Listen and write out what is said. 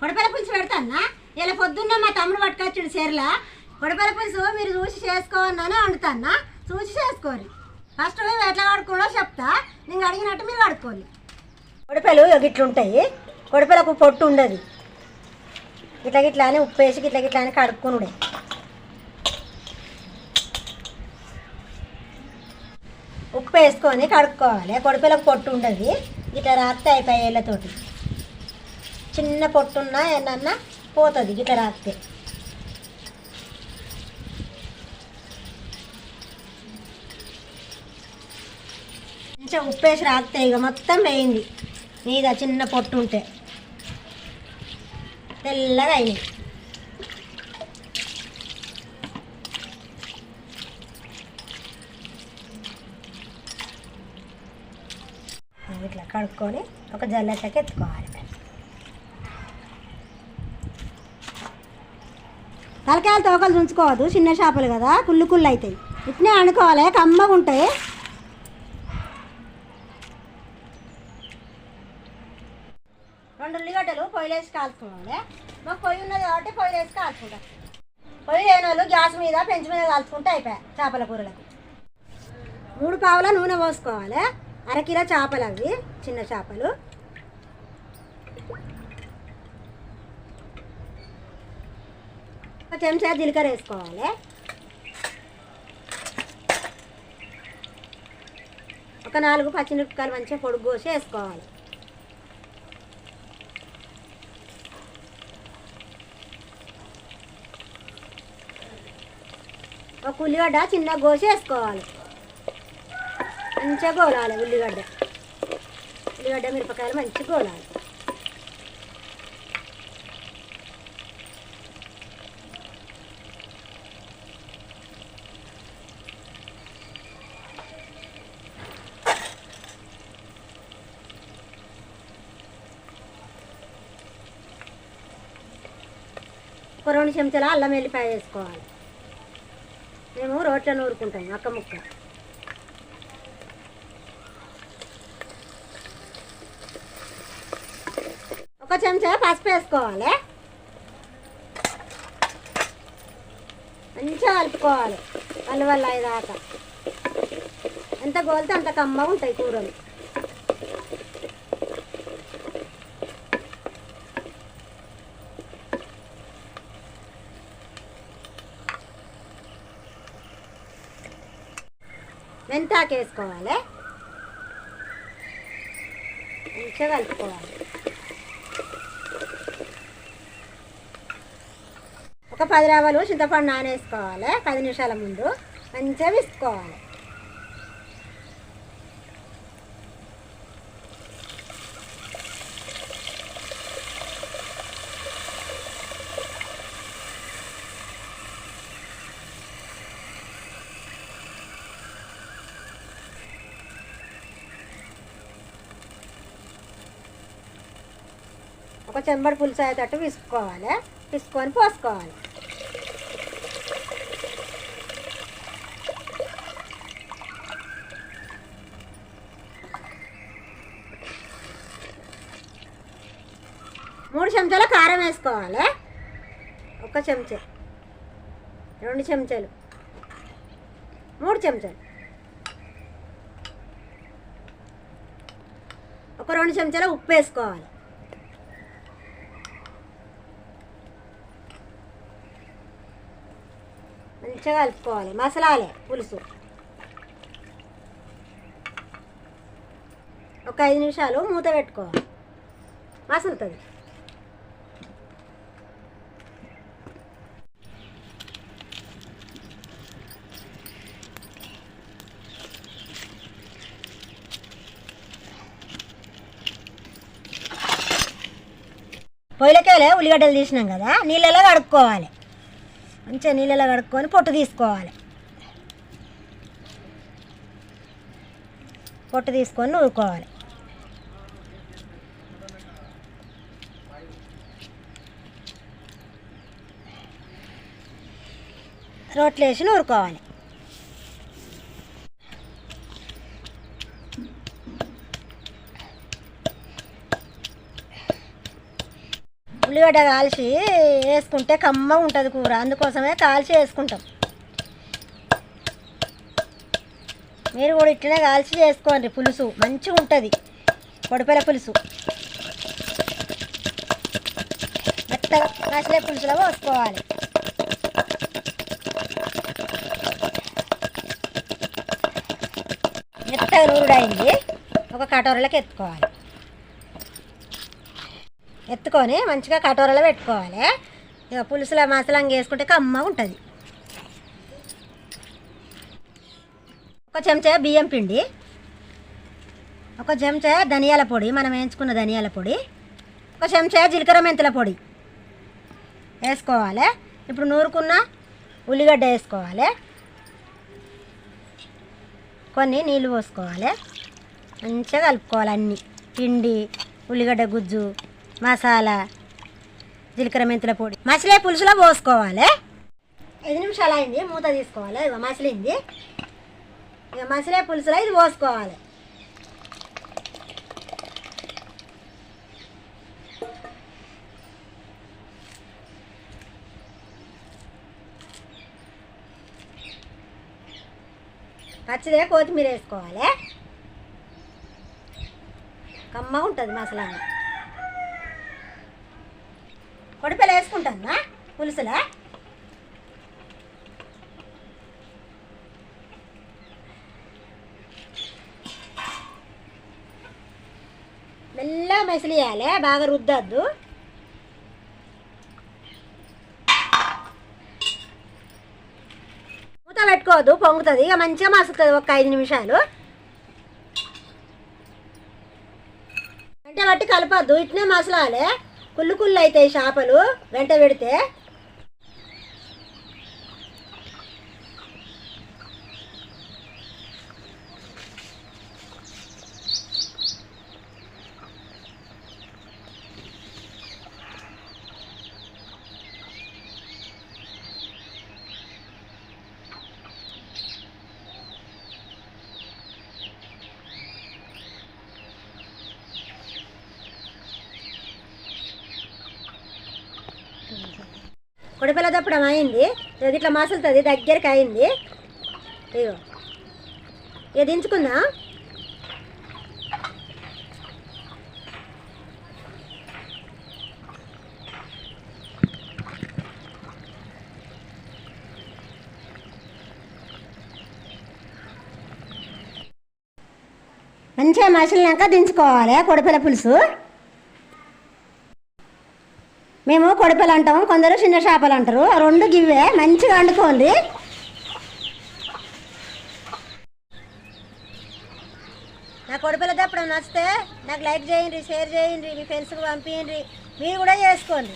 కొడపల పులుసు పెడతానా? ఇలా పొద్దున్న మా తమ్ముడు పట్టుకొచ్చాడు చీరలా. కొడపల పులుసు మీరు చూసి చేసుకోవన్నానే వండుతానా? చూసి చేసుకోరు. ఫస్ట్ మేము ఎట్లా కడుక్కోడో చెప్తా. నేను అడిగినట్టు మీరు కడుక్కోవాలి కొడపలు ఇట్లుంటాయి కొడపలకు పొట్టు ఉండదు. ఇట్లా గిట్లా అని ఉప్పు వేసి గిట్లా గిట్లా అని కడుక్కునుడే. ఉప్పు వేసుకొని కడుక్కోవాలి. కొడపలకు పొట్టు ఉండదు. ఇట్లా రాత్రి అయిపోయేళ్ళతోటి చిన్న పొట్టున్నా ఏమన్నా పోతుంది ఇట్లా రాస్తే కొంచెం ఉప్పు వేసి రాస్తే ఇక మొత్తం వేయింది. మీద చిన్న పొట్టు ఉంటే. తెల్లగా అయింది. ఇట్లా కడుక్కొని ఒక జల్లెట్లకి ఎత్తుకోవాలి. తలకాయలు తోకలు ఉంచుకోవద్దు చిన్న చేపలు కదా కుళ్ళు కుళ్ళు అవుతాయి. ఇట్నే అనుకోవాలి కమ్మగా ఉంటాయి. రెండు ఉల్లిగడ్డలు పొయ్యిలేసి కాల్చుకోవాలి మాకు పొయ్యి ఉన్నది కాబట్టి పొయ్యిలేసి కాల్చుకుంటాం. పొయ్యి లేని వాళ్ళు గ్యాస్ మీద పెంచి మీద కాల్చుకుంటే అయిపోయాయి చేపల కూరలకు. మూడు పావుల నూనె పోసుకోవాలి అరకిలో చేపలు అవి చిన్న చేపలు. ఒక చెంచా జీలకర్ర వేసుకోవాలి. ఒక నాలుగు పచ్చిమిరపకాయలు మంచిగా పొడుగు కోసి వేసుకోవాలి. ఒక ఉల్లిగడ్డ చిన్న కోసి వేసుకోవాలి. మంచిగా గోలాలి ఉల్లిగడ్డ. ఉల్లిగడ్డ మిరపకాయలు మంచిగా గోలాలి. ఒక రెండు చెంచాల అల్లం వెల్లిపాయ వేసుకోవాలి. మేము రోట్లో నూరుకుంటాం అక్క ముక్క. ఒక చెంచా పసుపు వేసుకోవాలి. మంచిగా కలుపుకోవాలి వల్ల వల్ల అయ్యేదాకా ఎంత గోలితే అంత కమ్మగా ఉంటాయి కూరలు. వేసుకోవాలి మంచిగా కలుపుకోవాలి. ఒక పది రావాలు చింతపండు నానేసుకోవాలి. పది నిమిషాల ముందు మంచిగా విసుకోవాలి ఒక చెంబడి పులుసు అయ్యేటట్టు విసుకోవాలి విసుకొని పోసుకోవాలి. మూడు చెంచాల కారం వేసుకోవాలి. ఒక చెంచా. రెండు చెంచాలు. మూడు చెంచాలు. ఒక రెండు చెంచాల ఉప్పు వేసుకోవాలి. మంచిగా కలుపుకోవాలి. మసలాలే పులుసు. ఒక ఐదు నిమిషాలు మూత పెట్టుకోవాలి. మసులుతుంది. పొయ్యిలకేలే ఉల్లిగడ్డలు తీసినాం కదా నీళ్ళలో కడుక్కోవాలి. మంచిగా నీళ్ళలో కడుక్కొని పొట్టు తీసుకోవాలి. పొట్టు తీసుకొని నూరుకోవాలి. రోట్లు వేసి నూరుకోవాలి. ఉల్లిగడ్డ కాల్చి వేసుకుంటే కమ్మగా ఉంటుంది కూర. అందుకోసమే కాల్చి వేసుకుంటాం. మీరు కూడా ఇట్లనే కాల్చి చేసుకోండి పులుసు మంచిగా ఉంటుంది. పొడిపల పులుసు. మెత్తగా మసలే పులుసులో పోసుకోవాలి మెత్తగా నూరుడైంది. ఒక కటోరలోకి ఎత్తుకోవాలి. ఎత్తుకొని మంచిగా కటోరలో పెట్టుకోవాలి. ఇక పులుసులో మసలంగా వేసుకుంటే కమ్మ ఉంటుంది. ఒక చెంచా బియ్యం పిండి ఒక చెంచా ధనియాల పొడి మనం వేయించుకున్న ధనియాల పొడి ఒక చెంచా జీలకర్ర మెంతుల పొడి వేసుకోవాలి. ఇప్పుడు నూరుకున్న ఉల్లిగడ్డ వేసుకోవాలి. కొన్ని నీళ్ళు పోసుకోవాలి. మంచిగా కలుపుకోవాలి అన్నీ. పిండి ఉల్లిగడ్డ గుజ్జు మసాలా జీలకర్ర మెంతుల పొడి. మసిలే పులుసులో పోసుకోవాలి. ఐదు నిమిషాలు అయింది మూత తీసుకోవాలి. ఇక మసిలింది. ఇక మసిలే పులుసులో ఇది పోసుకోవాలి. పచ్చిదే కొత్తిమీర వేసుకోవాలి. కమ్మ ఉంటుంది మసాలా పొడిపిల్ల వేసుకుంటానా పులుసులా? మెల్లగా మెసిలియాలి బాగా రుద్దద్దు. మూత పెట్టుకోవద్దు పొంగుతుంది ఇక మంచిగా మసులుతుంది ఒక ఐదు నిమిషాలు. అంటే బట్టి కలపద్దు ఇట్నే మసలాలి. కుళ్ళు కుళ్ళు అవుతాయి చేపలు వెంట పెడితే కొడిపిల్ల తప్పడం అయింది ఇట్లా మసులుతుంది దగ్గరికి అయింది ఇగో ఇక దించుకుందా? మంచిగా మసిలినాక దించుకోవాలి కొడపిల్ల పులుసు. మేము కొడిపిల్ల అంటాము కొందరు చిన్న చేపలు అంటారు. ఆ రెండు గివ్వే మంచిగా వండుకోండి. నా కొడిపిల్ల తప్పడం నచ్చితే నాకు లైక్ చేయండి షేర్ చేయండి మీ ఫ్రెండ్స్కి పంపించండి మీరు కూడా చేసుకోండి.